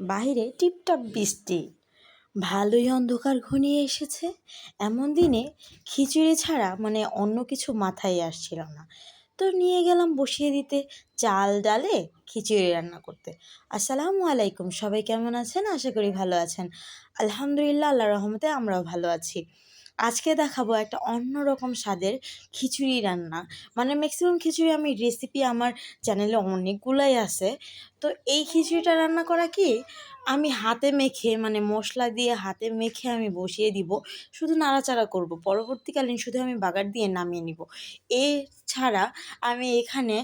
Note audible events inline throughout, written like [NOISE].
বাইরে টিপটাপ বৃষ্টি। ভালোই অন্ধকার ঘনিয়ে এসেছে। এমন দিনে খিচুড়ি ছাড়া মানে অন্য কিছু মাথায় আসছিল না। তো নিয়ে গেলাম বসিয়ে দিতে চাল ডালে খিচুড়ি রান্না করতে। আসসালামু আলাইকুম, সবাই কেমন আছেন? আশা করি ভালো আছেন। আলহামদুলিল্লাহ আল্লাহ রহমতে আমরাও ভালো আছি। আজকে দেখাবো একটা অন্যরকম স্বাদের খিচুড়ি রান্না। মানে ম্যাক্সিমাম খিচুড়ি আমি রেসিপি আমার চ্যানেলে অনেকগুলাই আছে। তো এই খিচুড়িটা রান্না করা কি? আমি হাতে মেখে মানে মশলা দিয়ে হাতে মেখে আমি বসিয়ে দিব। শুধু নাড়াচাড়া করব। পরবর্তীকালীন শুধু আমি বাগার দিয়ে নামিয়ে নিব। এছাড়া আমি এখানে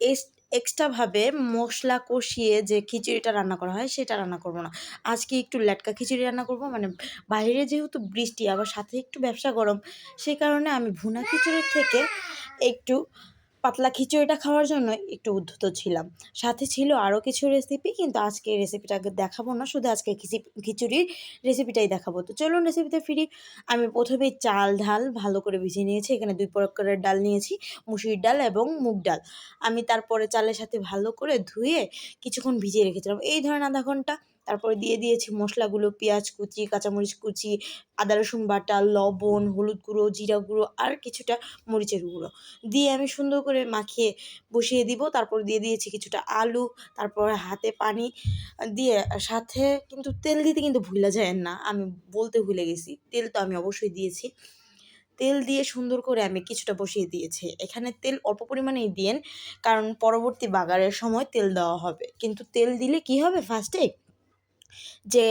এস এক্সট্রাভাবে মশলা কষিয়ে যে খিচুড়িটা রান্না করা হয়, সেটা রান্না করব না। আজকে একটু ল্যাটকা খিচুড়ি রান্না করব মানে বাইরে যেহেতু বৃষ্টি, আবার সাথে একটু ব্যবসা গরম সেই কারণে আমি ভুনা খিচুড়ির থেকে একটু পাতলা খিচুড়িটা খাওয়ার জন্য একটু উদ্ধত ছিলাম। সাথে ছিল আরও কিছু রেসিপি কিন্তু আজকে রেসিপিটাকে দেখাবো না, শুধু আজকে খিচুড়ির রেসিপিটাই দেখাবো। তো চলুন রেসিপিতে ফিরি। আমি প্রথমেই চাল ঢাল ভালো করে ভিজিয়ে নিয়েছি। এখানে দুই প্রকারের ডাল নিয়েছি, মুসুরির ডাল এবং মুগ ডাল। আমি তারপরে চালের সাথে ভালো করে ধুয়ে কিছুক্ষণ ভিজিয়ে রেখেছিলাম। এই ধরেন আধা ঘণ্টা। তারপরে দিয়ে দিয়েছি মশলাগুলো, পেঁয়াজ কুচি, কাঁচামরিচ কুচি, আদা, রসুন বাটা, লবণ, হলুদ গুঁড়ো, জিরা গুঁড়ো আর কিছুটা মরিচের গুঁড়ো। দিয়ে আমি সুন্দর করে মাখিয়ে বসিয়ে দিব। তারপর দিয়ে দিয়েছি কিছুটা আলু, তারপর হাতে পানি। দিয়ে সাথে কিন্তু তেল দিতে কিন্তু ভুলে যায় না, আমি বলতে ভুলে গেছি। তেল তো আমি অবশ্যই দিয়েছি। তেল দিয়ে সুন্দর করে আমি কিছুটা বসিয়ে দিয়েছি। এখানে তেল অল্প পরিমাণেই দিন কারণ পরবর্তী বাগারের সময় তেল দেওয়া হবে। কিন্তু তেল দিলে কি হবে ফার্স্টে যে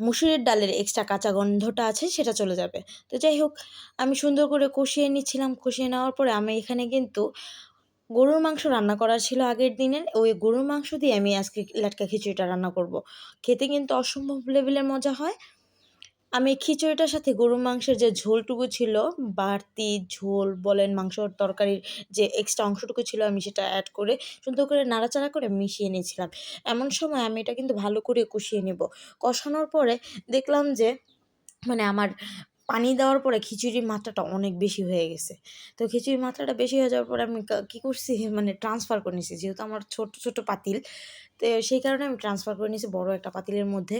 মুসুরের ডালের এক্সট্রা কাঁচা গন্ধটা আছে সেটা চলে যাবে। তো যাই হোক, আমি সুন্দর করে কষিয়ে নিচ্ছিলাম। কষিয়ে নেওয়ার পরে আমি এখানে কিন্তু গরুর মাংস রান্না করা ছিল আগের দিনের। ওই গরুর মাংস দিয়ে আমি আজকে লাটকা খিচুড়িটা রান্না করব। খেতে কিন্তু অসম্ভব লেভেলের মজা হয়। আমি খিচুড়িটার সাথে গরুর মাংসের যে ঝোলটুকু ছিল, বাড়তি ঝোল বলেন মাংসর তরকারির যে এক্সট্রা অংশটুকু ছিল আমি সেটা অ্যাড করে সুন্দর করে নাড়াচাড়া করে মিশিয়ে নিয়েছিলাম। এমন সময় আমি এটা কিন্তু ভালো করে কষিয়ে নেব। কষানোর পরে দেখলাম যে মানে আমার পানি দেওয়ার পরে খিচুড়ির মাত্রাটা অনেক বেশি হয়ে গেছে। তো খিচুড়ির মাত্রাটা বেশি হয়ে যাওয়ার পরে আমি কী করছি? [LAUGHS] মানে ট্রান্সফার করে নিয়েছি যেহেতু আমার ছোট ছোট পাতিল তো সেই কারণে আমি ট্রান্সফার করে নিয়েছি বড় একটা পাতিলের মধ্যে।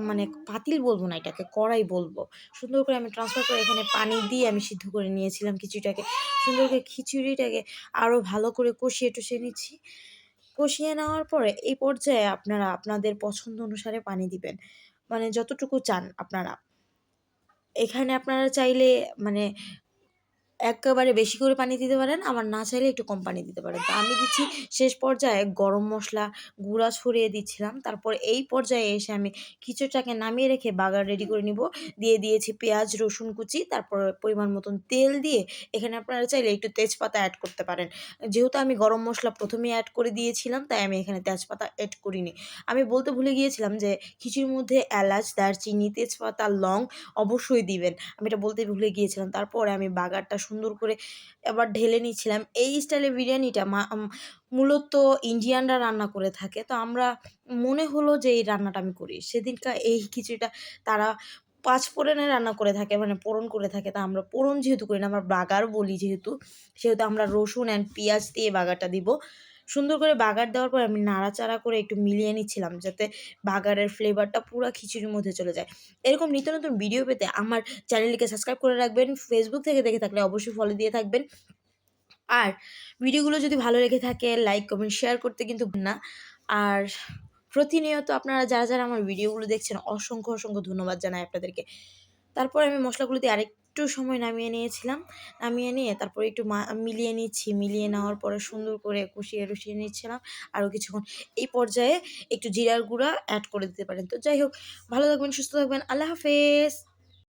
মানে পাতিল বলব না এটাকে কড়াই বলব। সুন্দর করে আমি ট্রান্সফার করে এখানে পানি দিয়ে আমি সিদ্ধ করে নিয়েছিলাম খিচুড়িটাকে। সুন্দর করে খিচুড়িটাকে আরও ভালো করে কষিয়ে টষিয়ে নিচ্ছি। কষিয়ে নেওয়ার পরে এই পর্যায়ে আপনারা আপনাদের পছন্দ অনুসারে পানি দিবেন। মানে যতটুকু চান আপনারা। এখানে আপনারা চাইলে মানে একেবারে বেশি করে পানি দিতে পারেন, আবার না চাইলে একটু কম পানি দিতে পারেন। তো আমি দিচ্ছি শেষ পর্যায়ে গরম মশলা, গুঁড়া ছড়িয়ে দিচ্ছিলাম। তারপর এই পর্যায়ে এসে আমি খিচুড়িটাকে নামিয়ে রেখে বাগার রেডি করে নিব। দিয়ে দিয়েছি পেঁয়াজ, রসুন কুচি, তারপর পরিমাণ মতন তেল দিয়ে এখানে আপনারা চাইলে একটু তেজপাতা অ্যাড করতে পারেন। যেহেতু আমি গরম মশলা প্রথমেই অ্যাড করে দিয়েছিলাম, তাই আমি এখানে তেজপাতা অ্যাড করিনি। আমি বলতে ভুলে গিয়েছিলাম যে খিচুড়ির মধ্যে এলাচ, দারচিনি, তেজপাতা, লং অবশ্যই দিবেন। আমি এটা বলতে ভুলে গিয়েছিলাম। তারপরে আমি বাগারটা সুন্দর করে এবার ঢেলে নিচ্ছিলাম। এই স্টাইলের বিরিয়ানিটা মূলত ইন্ডিয়ানরা রান্না করে থাকে। তো আমরা মনে হলো যে এই রান্নাটা আমি করি। সেদিনকার এই কিছুটা তারা পাঁচ ফোড়নে রান্না করে থাকে মানে পোড়ন করে থাকে। তা আমরা পোড়ন যেহেতু করি না, আমরা বাগার বলি যেহেতু, সেহেতু আমরা রসুন অ্যান্ড পেঁয়াজ দিয়ে বাগারটা দিব। সুন্দর করে বাগার দেওয়ার পর আমি নাড়াচাড়া করে একটু মিলিয়ে নিচ্ছিলাম যাতে বাগারের ফ্লেভারটা পুরো খিচুড়ির মধ্যে চলে যায়। এরকম নিত্য নতুন ভিডিও পেতে আমার চ্যানেলটিকে সাবস্ক্রাইব করে রাখবেন ফেসবুক থেকে দেখে থাকলে অবশ্যই ফলো দিয়ে থাকবেন। আর ভিডিওগুলো যদি ভালো লেগে থাকে লাইক কমেন্ট শেয়ার করতে কিন্তু না। আর প্রতিনিয়ত আপনারা যারা যারা আমার ভিডিওগুলো দেখছেন, অসংখ্য অসংখ্য ধন্যবাদ জানাই আপনাদেরকে। তারপর আমি মশলাগুলো দিয়ে আরেক একটু সময় নামিয়ে নিয়েছিলাম। নামিয়ে নিয়ে তারপরে একটু মিলিয়ে নিচ্ছি। মিলিয়ে নেওয়ার পরে সুন্দর করে কষিয়ে রসিয়ে নিচ্ছিলাম। আরও কিছুক্ষণ এই পর্যায়ে একটু জিরার গুঁড়া অ্যাড করে দিতে পারেন। তো যাই হোক, ভালো থাকবেন, সুস্থ থাকবেন। আল্লাহ হাফেজ।